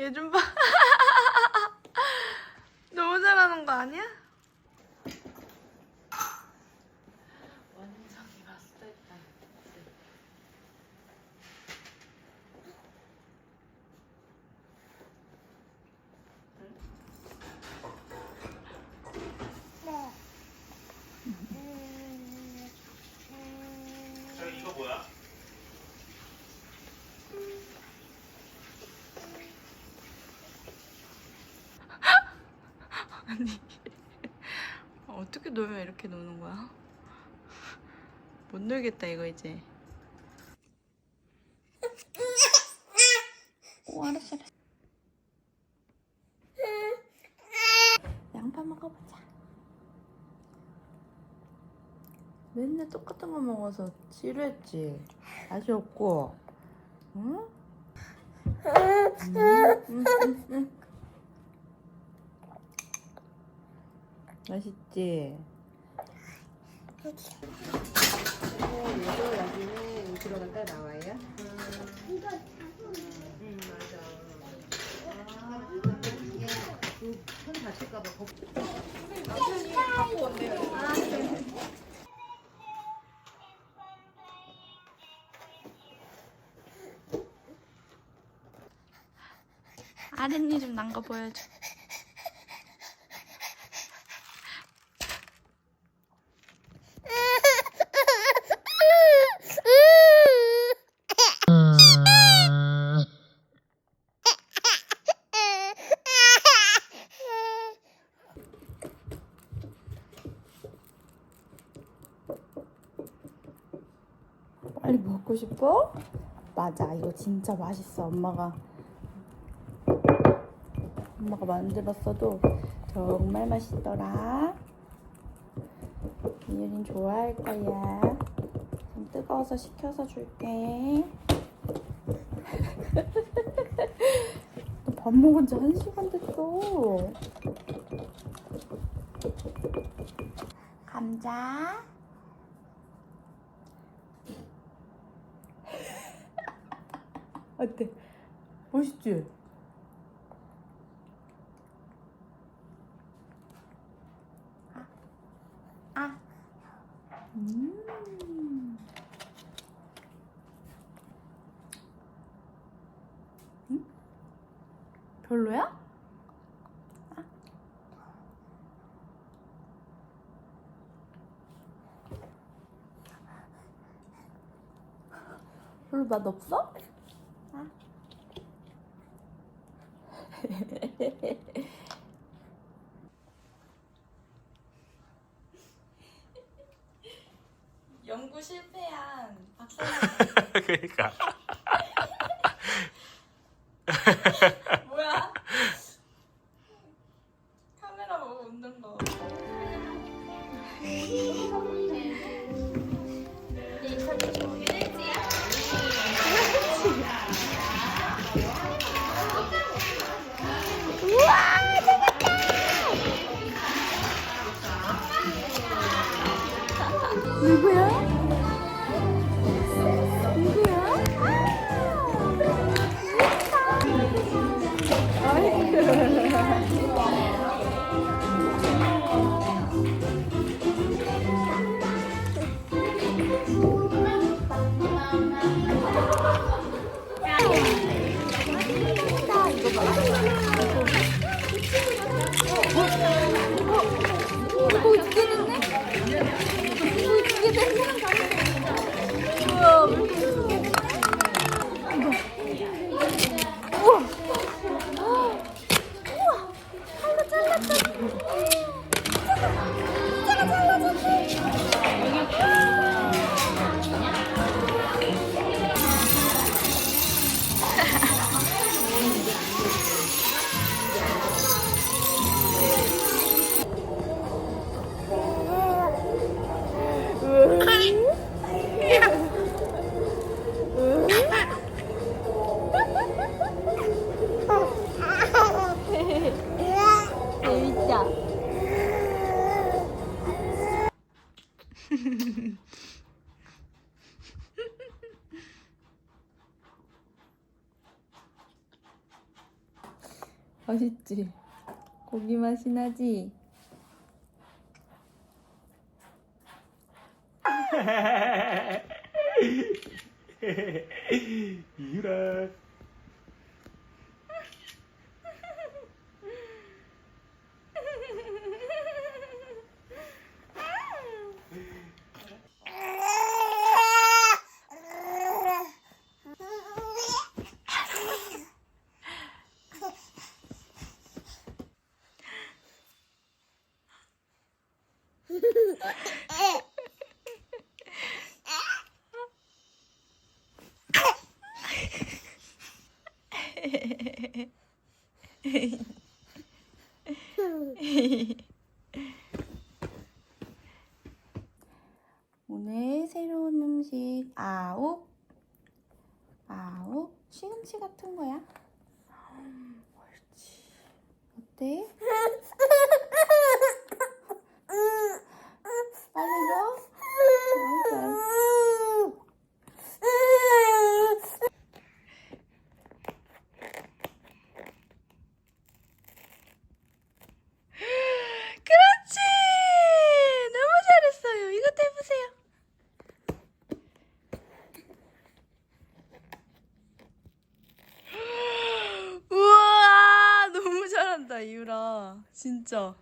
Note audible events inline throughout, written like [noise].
얘 좀 봐. 너무 잘하는 거 아니야? 완전히 마스터했다. 저 이거 뭐야? 아니 [laughs] 어떻게 놀면 이렇게 노는 거야? 못 놀겠다 이거 이제. 오 알았어. 양파 먹어보자. 맨날 똑같은 거 먹어서 지루했지. 없고. 응? 응, 응, 응, 응. 맛있지? 이거 여기는 들어갔다 나와요? 응 맞아. 손 다칠까봐 걱. 아랫니 좀 난 거 보여줘. 빨리 싶어? 맞아, 이거 진짜 맛있어. 엄마가 엄마가 만들었어도 정말 맛있더라. 이유린 좋아할 거야. 좀 뜨거워서 식혀서 줄게. [laughs] 너밥 먹은 지 한 시간 됐어. 감자. 어때? 멋있지? 아. 음. 응? 별로야? 아. 별로 맛 없어? 아. 연구 실패한 박사님 [laughs] 그러니까. 맛있지? 고기 맛이 나지? [laughs] 유라. 오늘 새로운 음식 아욱. 아욱? 시금치 같은 거야? 옳지. 어때? 빨리 줘 알았어, 알았어. 그렇지 너무 잘했어요 이것도 해보세요 우와 너무 잘한다 이유라 진짜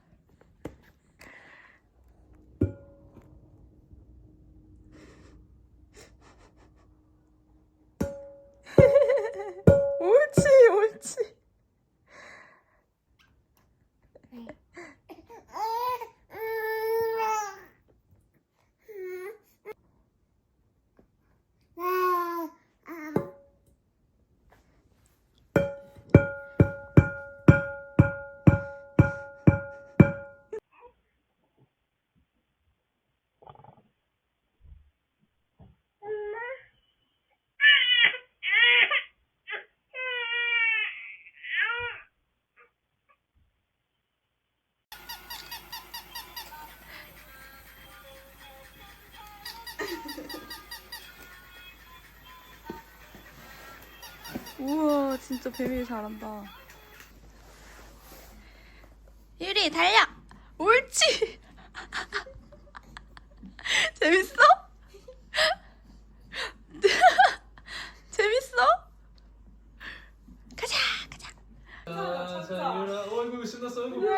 우와 진짜 뱀이 잘한다 유리 달려 옳지 [laughs] 재밌어? [laughs] 재밌어? 가자 가자 자, 자, 유라. 어이구 신났어. 어이구. [laughs]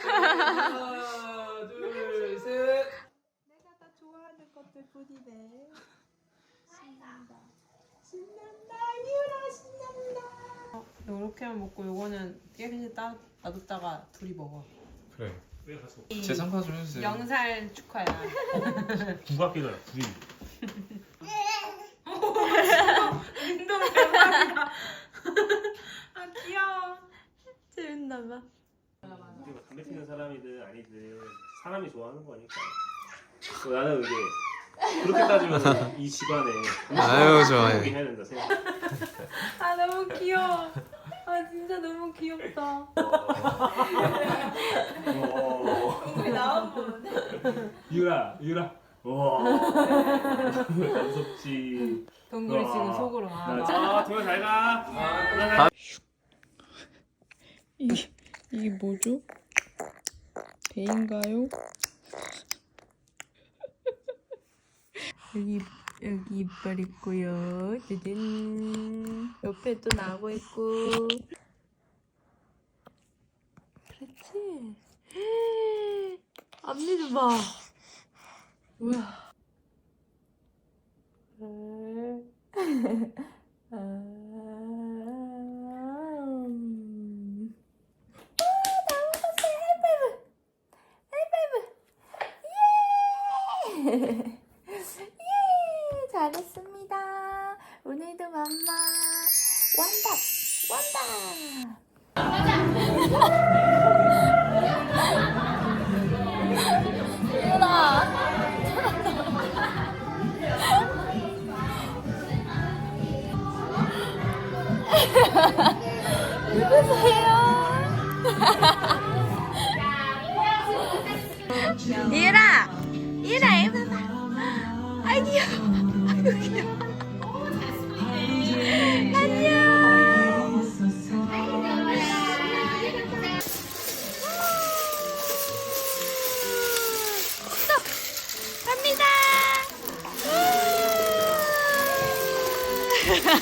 하나, 둘, 셋. 내가 다 좋아하는 것들 뿐이네 신난다 신난다 유라 신난다 이렇게만 먹고 요거는 깨끗이 따 놔뒀다가 둘이 먹어. 그래. 왜 가서? 제 상파 좀 해주세요. 영살 축하야. 국악기다. 구이. 운동 대박이다. 아 귀여워. 재밌나봐 우리가 담배 피는 사람이든 아니든 사람이 좋아하는 거니까. 그 나는 이게 그렇게 따지면 이 집안에 아유, 좋아요. 해야 된다 생각. 아 너무 귀여워 아 진짜 너무 귀엽다 어. 나온 유라, 유라. 와. 무섭지. 동굴이 우와. 지금 속으로 아. 아, 동현 잘 가. 이게, 이게 뭐죠? 배인가요? 여기 여기 이빨 있고요. 짜잔. 옆에 또 나고 있고. 그렇지. [gasps] 앞니도 봐. 우와. [laughs] 우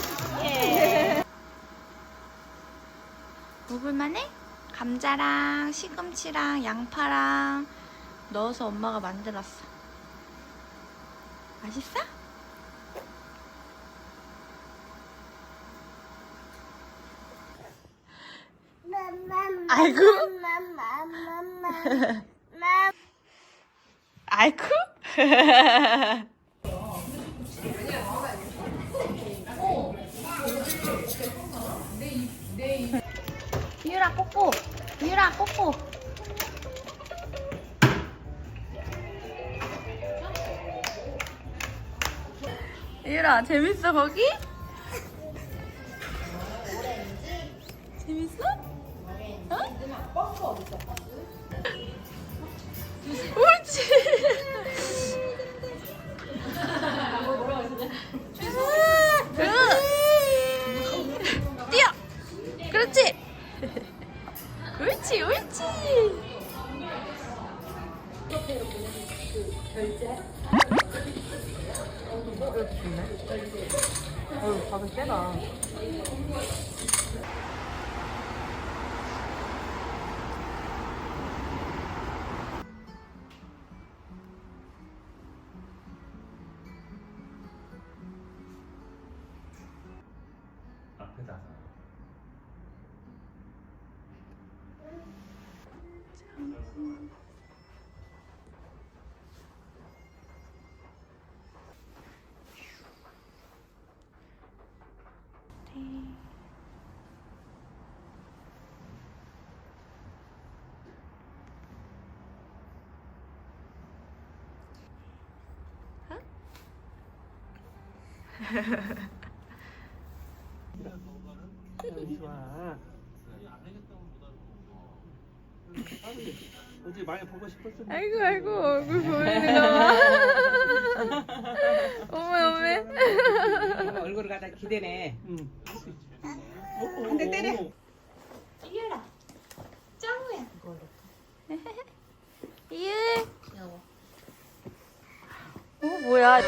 씩씩해 먹을만해? 감자랑 시금치랑 양파랑 넣어서 엄마가 만들었어 맛있어? 아이고. 아이고. 유라 꼬꼬 유라 꼬꼬 유라 재밌어 거기? 어디 많이 보고 싶었어. 아이고, 아이고, 얼굴 보이는 거 봐. 어메, 어메. 얼굴을 갖다 기대네. 응. 한대 때려. 이유라. 짱우야. 이유. 어, 뭐야.